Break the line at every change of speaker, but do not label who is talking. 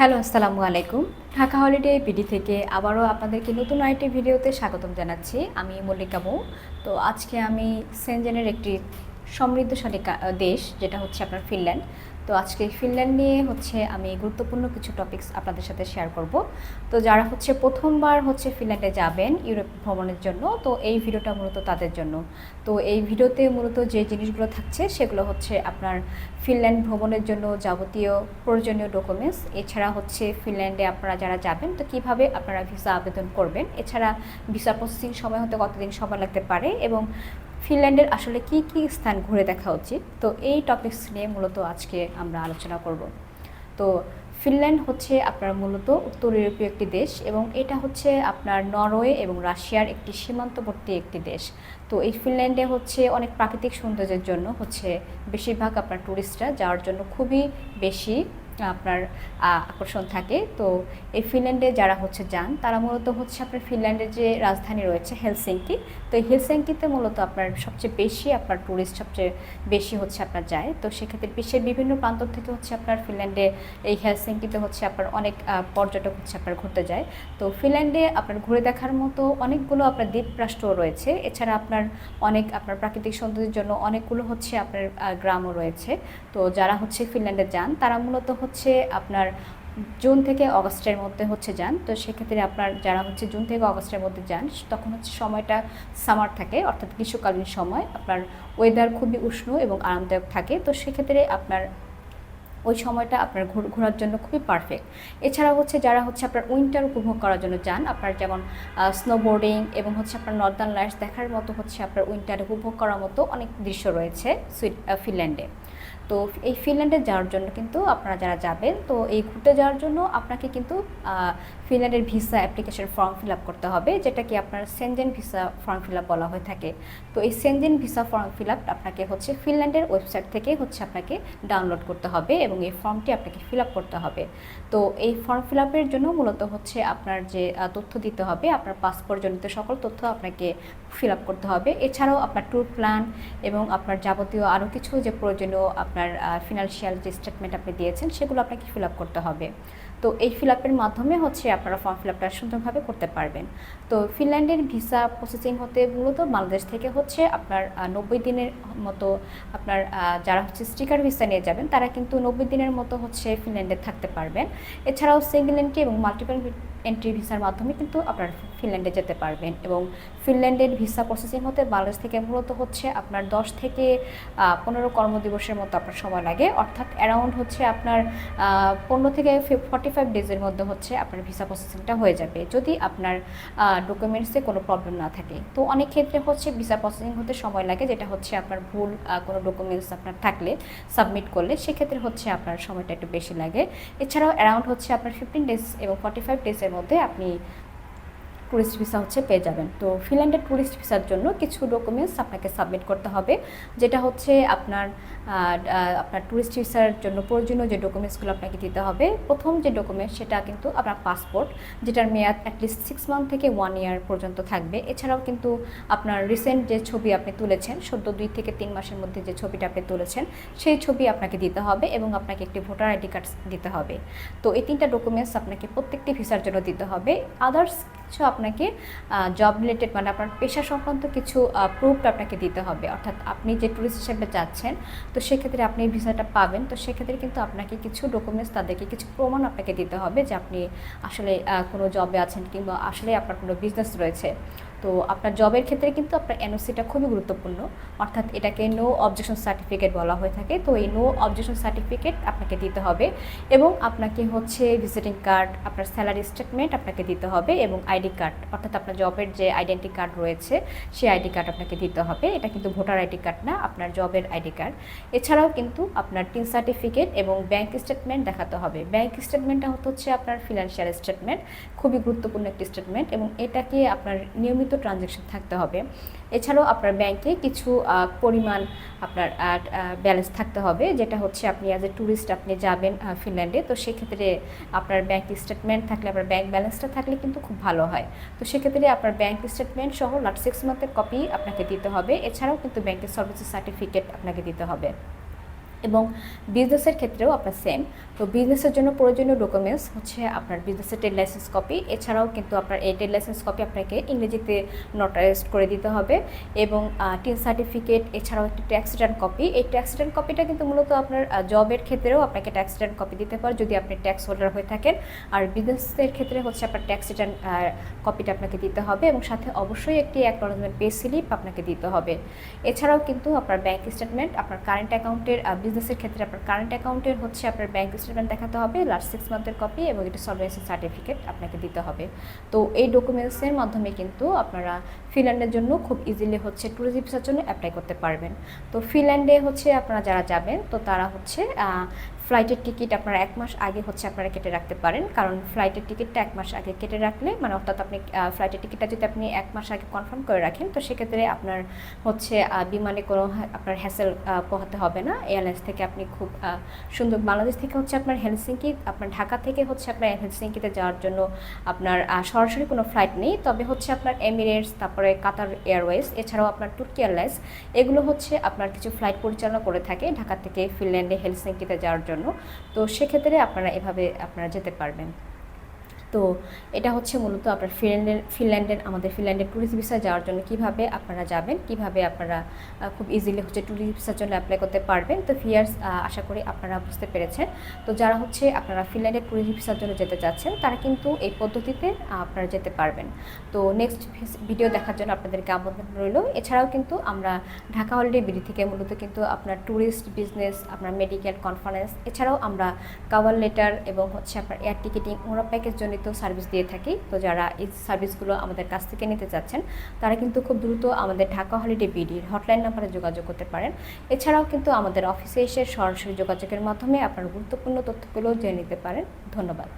Hello, আসসালামু আলাইকুম। Dhaka holiday PD থেকে আবারও আপনাদেরকে নতুন আরেকটি ভিডিওতে স্বাগতম জানাচ্ছি। আমি মল্লিকা মৌ। তো আজকে আমি সেনজেনের একটি সমৃদ্ধশালী দেশ, যেটা হচ্ছে আপনার ফিনল্যান্ড। তো আজকে ফিনল্যান্ড নিয়ে হচ্ছে আমি গুরুত্বপূর্ণ কিছু টপিকস আপনাদের সাথে শেয়ার করব। তো যারা হচ্ছে প্রথমবার হচ্ছে ফিনল্যান্ডে যাবেন ইউরোপ ভ্রমণের জন্য, তো এই ভিডিওটা মূলত তাদের জন্য। তো এই ভিডিওতে মূলত যে জিনিসগুলো থাকছে সেগুলো হচ্ছে আপনার ফিনল্যান্ড ভ্রমণের জন্য যাবতীয় প্রয়োজনীয় ডকুমেন্টস এছাড়া হচ্ছে ফিনল্যান্ডে আপনারা যারা যাবেন, তো কীভাবে আপনারা ভিসা আবেদন করবেন? এছাড়া ভিসা প্রসেসিং সময় হতে কতদিন সময় লাগতে পারে? এবং ফিনল্যান্ডের আসলে কি কি স্থান ঘুরে দেখা উচিত? তো এই টপিকস নিয়ে মূলত আজকে আমরা আলোচনা করব। তো ফিনল্যান্ড হচ্ছে আপনার মূলত উত্তর ইউরোপীয় একটি দেশ এবং এটা হচ্ছে আপনার নরওয়ে এবং রাশিয়ার একটি সীমান্তবর্তী একটি দেশ। তো এই ফিনল্যান্ডে হচ্ছে অনেক প্রাকৃতিক সৌন্দর্যের জন্য হচ্ছে বেশিরভাগ আপনার ট্যুরিস্টরা যাওয়ার জন্য খুবই বেশি আপনার আকর্ষণ থাকে। তো এই ফিনল্যান্ডে যারা হচ্ছে যান, তারা মূলত হচ্ছে আপনার ফিনল্যান্ডের যে রাজধানী রয়েছে হেলসিঙ্কি। তো এই হেলসিঙ্কিতে মূলত আপনার সবচেয়ে বেশি আপনার ট্যুরিস্ট সবচেয়ে বেশি হচ্ছে আপনার যায়। তো সেক্ষেত্রে বিশ্বের বিভিন্ন প্রান্ত থেকে হচ্ছে আপনার ফিনল্যান্ডে এই হেলসিঙ্কিতে হচ্ছে আপনার অনেক পর্যটক হচ্ছে আপনার ঘুরতে যায়। তো ফিনল্যান্ডে আপনার ঘুরে দেখার মতো অনেকগুলো আপনার দ্বীপ রয়েছে। এছাড়া আপনার অনেক, আপনার প্রাকৃতিক সৌন্দর্যের জন্য অনেকগুলো হচ্ছে আপনার গ্রামও রয়েছে। তো যারা হচ্ছে ফিনল্যান্ডে যান, তারা মূলত হচ্ছে আপনার জুন থেকে অগস্টের মধ্যে হচ্ছে যান। তো সেক্ষেত্রে আপনার যারা হচ্ছে জুন থেকে অগস্টের মধ্যে যান, তখন হচ্ছে সময়টা সামার থাকে, অর্থাৎ গ্রীষ্মকালীন সময়। আপনার ওয়েদার খুবই উষ্ণ এবং আরামদায়ক থাকে। তো সেক্ষেত্রে আপনার ওই সময়টা আপনার ঘোরার জন্য খুবই পারফেক্ট এছাড়া হচ্ছে যারা হচ্ছে আপনার উইন্টার উপভোগ করার জন্য যান, আপনার যেমন স্নোবোর্ডিং এবং হচ্ছে আপনার নর্দার্ন লাইটস দেখার মতো হচ্ছে আপনার উইন্টার উপভোগ করার মতো অনেক দৃশ্য রয়েছে সুইট ফিনল্যান্ডে। তো এই ফিনল্যান্ডে যাওয়ার জন্য কিন্তু আপনারা যারা যাবেন, তো এই ঘুরতে যাওয়ার জন্য আপনাকে কিন্তু ফিনল্যান্ডের visa application form fill up করতে হবে, যেটা কি আপনার Schengen visa form fill up বলা হয়ে থাকে। তো এই Schengen visa form fill up আপনাকে হচ্ছে ফিনল্যান্ডের ওয়েবসাইট থেকে হচ্ছে আপনাকে ডাউনলোড করতে হবে এবং এই ফর্মটি আপনাকে ফিল আপ করতে হবে। তো এই ফর্ম ফিল আপের জন্য মূলত হচ্ছে আপনার যে তথ্য দিতে হবে, আপনার পাসপোর্ট জনিত সকল তথ্য আপনাকে ফিল আপ করতে হবে। এছাড়াও আপনার ট্যুর প্ল্যান এবং আপনার যাবতীয় আরও কিছু যে প্রয়োজনীয় আপনার ফিনান্সিয়াল যে স্টেটমেন্ট আপনি দিয়েছেন সেগুলো আপনাকে ফিল আপ করতে হবে। তো এই ফিল আপের মাধ্যমে হচ্ছে আপনারা ফর্ম ফিল আপটা সুন্দরভাবে করতে পারবেন। তো ফিনল্যান্ডের ভিসা প্রসেসিং হতে মূলত বাংলাদেশ থেকে হচ্ছে আপনার নব্বই দিনের মতো আপনার যারা হচ্ছে স্টিকার ভিসা নিয়ে যাবেন, তারা কিন্তু নব্বই দিনের মতো হচ্ছে ফিনল্যান্ডে থাকতে পারবেন। এছাড়াও সিঙ্গেল এন্ট্রি এবং মাল্টিপল এন্ট্রি ভিসার মাধ্যমে কিন্তু আপনার ফিনল্যান্ডে যেতে পারবেন এবং ফিনল্যান্ডের ভিসা প্রসেসিং হতে বাংলাদেশ থেকে মূলত হচ্ছে আপনার দশ থেকে পনেরো কর্মদিবসের মতো আপনার সময় লাগে। অর্থাৎ অ্যারাউন্ড হচ্ছে আপনার পনেরো থেকে ফর্টি ফাইভ ডেজের মধ্যে হচ্ছে আপনার ভিসা প্রসেসিংটা হয়ে যাবে, যদি আপনার ডকুমেন্টসে কোনো প্রবলেম না থাকে। তো অনেক ক্ষেত্রে হচ্ছে ভিসা প্রসেসিং হতে সময় লাগে, যেটা হচ্ছে আপনার ভুল কোনো ডকুমেন্টস আপনার থাকলে সাবমিট করলে, সেক্ষেত্রে হচ্ছে আপনার সময়টা একটু বেশি লাগে। এছাড়াও অ্যারাউন্ড হচ্ছে আপনার ফিফটিন ডেজ এবং ফর্টি ফাইভ ডেজের মধ্যে আপনি ট্যুরিস্ট ভিসা হচ্ছে পেয়ে যাবেন। তো ফিনল্যান্ডের ট্যুরিস্ট ভিসার জন্য কিছু ডকুমেন্টস আপনাকে সাবমিট করতে হবে। যেটা হচ্ছে আপনার আপনার ট্যুরিস্ট ভিসার জন্য প্রয়োজনীয় যে ডকুমেন্টসগুলো আপনাকে দিতে হবে। প্রথম যে ডকুমেন্ট সেটা কিন্তু আপনার পাসপোর্ট যেটার মেয়াদ অ্যাটলিস্ট সিক্স মান্থ থেকে ওয়ান ইয়ার পর্যন্ত থাকবে। এছাড়াও কিন্তু আপনার রিসেন্ট যে ছবি আপনি তুলেছেন সদ্য দুই থেকে তিন মাসের মধ্যে যে ছবিটা আপনি তুলেছেন, সেই ছবি আপনাকে দিতে হবে এবং আপনাকে একটি ভোটার আইডি কার্ড দিতে হবে। তো এই তিনটা ডকুমেন্টস আপনাকে প্রত্যেকটি ভিসার জন্য দিতে হবে। আদার্স কিছু আপনাকে জব রিলেটেড মানে আপনার পেশা সংক্রান্ত কিছু প্রুফ আপনাকে দিতে হবে। অর্থাৎ আপনি যে ট্যুরিস্ট হিসেবে যাচ্ছেন, তো সেক্ষেত্রে আপনি ভিসাটা পাবেন। তো সেক্ষেত্রে কিন্তু আপনাকে কিছু ডকুমেন্টস তাদেরকে কিছু প্রমাণ আপনাকে দিতে হবে যে আপনি আসলে কোনো জবে আছেন কিংবা আসলে আপনার কোনো বিজনেস রয়েছে। তো আপনার জবের ক্ষেত্রে কিন্তু আপনার এনওসিটা খুবই গুরুত্বপূর্ণ। অর্থাৎ এটাকে নো অবজেকশন সার্টিফিকেট বলা হয়ে থাকে। তো এই নো অবজেকশন সার্টিফিকেট আপনাকে দিতে হবে এবং আপনাকে হচ্ছে ভিজিটিং কার্ড আপনার স্যালারি স্টেটমেন্ট আপনাকে দিতে হবে এবং আইডি কার্ড অর্থাৎ আপনার জবের যে আইডেন্টি কার্ড রয়েছে, সেই আইডি কার্ড আপনাকে দিতে হবে। এটা কিন্তু ভোটার আইডি কার্ড না, আপনার জবের আইডি কার্ড এছাড়াও কিন্তু আপনার টিন সার্টিফিকেট এবং ব্যাংক স্টেটমেন্ট দেখাতে হবে। ব্যাংক স্টেটমেন্টটা হচ্ছে আপনার ফিনান্সিয়াল স্টেটমেন্ট খুবই গুরুত্বপূর্ণ একটি স্টেটমেন্ট এবং এটাকে আপনার নিয়মিত ট্রানজ্যাকশন থাকতে হবে। এছাড়াও আপনার ব্যাংকে কিছু পরিমাণ আপনার ব্যালেন্স থাকতে হবে, যেটা হচ্ছে আপনি অ্যাজ এ ট্যুরিস্ট আপনি যাবেন ফিনল্যান্ডে তো সেক্ষেত্রে আপনার ব্যাংক স্টেটমেন্ট থাকলে, আপনার ব্যাংক ব্যালেন্সটা থাকলে কিন্তু খুব ভালো হয়। তো সেক্ষেত্রে আপনার ব্যাংক স্টেটমেন্ট সহ লাস্ট সিক্স মান্থের কপি আপনাকে দিতে হবে। এছাড়াও কিন্তু ব্যাংকের সার্ভিসেস সার্টিফিকেট আপনাকে দিতে হবে। এবং বিজনেসের ক্ষেত্রেও আপনার সেম তো বিজনেসের জন্য প্রয়োজনীয় ডকুমেন্টস হচ্ছে আপনার বিজনেসের ট্রেড লাইসেন্স কপি এছাড়াও কিন্তু আপনার এই ট্রেড লাইসেন্স কপি আপনাকে ইংরেজিতে নোটারাইজড করে দিতে হবে এবং টিন সার্টিফিকেট এছাড়াও একটি ট্যাক্স রিটার্ন কপি এই ট্যাক্স রিটার্ন কপিটা কিন্তু মূলত আপনার জবের ক্ষেত্রেও আপনাকে ট্যাক্স রিটার্ন কপি দিতে পারে যদি আপনি ট্যাক্স হোল্ডার হয়ে থাকেন। আর বিজনেসের ক্ষেত্রে হচ্ছে আপনার ট্যাক্স রিটার্ন কপিটা আপনাকে দিতে হবে এবং সাথে অবশ্যই একটি অ্যাকনোলেজমেন্ট পে স্লিপ আপনাকে দিতে হবে। এছাড়াও কিন্তু আপনার ব্যাংক স্টেটমেন্ট আপনার কারেন্ট অ্যাকাউন্টের বিজনেসের ক্ষেত্রে আপনার কারেন্ট অ্যাকাউন্টের হচ্ছে আপনার ব্যাংক স্টেটমেন্ট দেখাতে হবে লাস্ট সিক্স মান্থের কপি এবং এটা সলভেন্সি সার্টিফিকেট আপনাকে দিতে হবে। তো এই ডকুমেন্টসের মাধ্যমে কিন্তু আপনারা ফিনল্যান্ডের জন্য খুব ইজিলি হচ্ছে ট্যুরিজম ভিসার জন্য অ্যাপ্লাই করতে পারবেন। তো ফিনল্যান্ডে হচ্ছে আপনারা যারা যাবেন, তো তারা হচ্ছে ফ্লাইটের টিকিট আপনারা এক মাস আগে হচ্ছে আপনারা কেটে রাখতে পারেন। কারণ ফ্লাইটের টিকিটটা এক মাস আগে কেটে রাখলে মানে অর্থাৎ আপনি ফ্লাইটের টিকিটটা যদি আপনি এক মাস আগে কনফার্ম করে রাখেন, তো সেক্ষেত্রে আপনার হচ্ছে বিমানে কোনো আপনার হ্যাসেল পোহাতে হবে না। এয়ারলাইন্স থেকে আপনি খুব সুন্দর বাংলাদেশ থেকে হচ্ছে আপনার হেলসিঙ্কি, আপনার ঢাকা থেকে হচ্ছে আপনার হেলসিঙ্কিতে যাওয়ার জন্য আপনার সরাসরি কোনো ফ্লাইট নেই। তবে হচ্ছে আপনার এমিরেটস তারপরে কাতার এয়ারওয়েজ এছাড়াও আপনার তুর্কি এয়ারলাইন্স এগুলো হচ্ছে আপনার কিছু ফ্লাইট পরিচালনা করে থাকে ঢাকা থেকে ফিনল্যান্ডে হেলসিঙ্কিতে যাওয়ার জন্য। তো সেক্ষেত্রে আপনারা এভাবে আপনারা যেতে পারবেন। তো এটা হচ্ছে মূলত আপনার ফিনল্যান্ডের ফিনল্যান্ডের, আমাদের ফিনল্যান্ডের ট্যুরিস্ট ভিসা যাওয়ার জন্য কীভাবে আপনারা যাবেন, কীভাবে আপনারা খুব ইজিলি হচ্ছে ট্যুরিস্ট ভিসার জন্য অ্যাপ্লাই করতে পারবেন। তো ফিয়ার্স আশা করি আপনারা বুঝতে পেরেছেন। তো যারা হচ্ছে আপনারা ফিনল্যান্ডের ট্যুরিস্ট ভিসার জন্য যেতে চাচ্ছেন, তারা কিন্তু এই পদ্ধতিতে আপনারা যেতে পারবেন। তো নেক্সট ভিডিও দেখার জন্য আপনাদেরকে আমন্ত্রণ রইল। এছাড়াও কিন্তু আমরা ঢাকা হলিডে বিডি থেকে মূলত কিন্তু আপনার ট্যুরিস্ট বিজনেস আপনার মেডিকেল কনফারেন্স এছাড়াও আমরা কাভার লেটার এবং হচ্ছে আপনার এয়ার টিকিটিং ওরা প্যাকেজ জন্য তো সার্ভিস দিয়ে থাকি। তো যারা এই সার্ভিসগুলো আমাদের কাছ থেকে নিতে চাচ্ছেন, তারা কিন্তু খুব দ্রুত আমাদের ঢাকা হলিডে বিডির হটলাইন নাম্বারে যোগাযোগ করতে পারেন। এছাড়াও কিন্তু আমাদের অফিসে এসে সরাসরি যোগাযোগের মাধ্যমে আপনার গুরুত্বপূর্ণ তথ্যগুলো জেনে নিতে পারেন। ধন্যবাদ।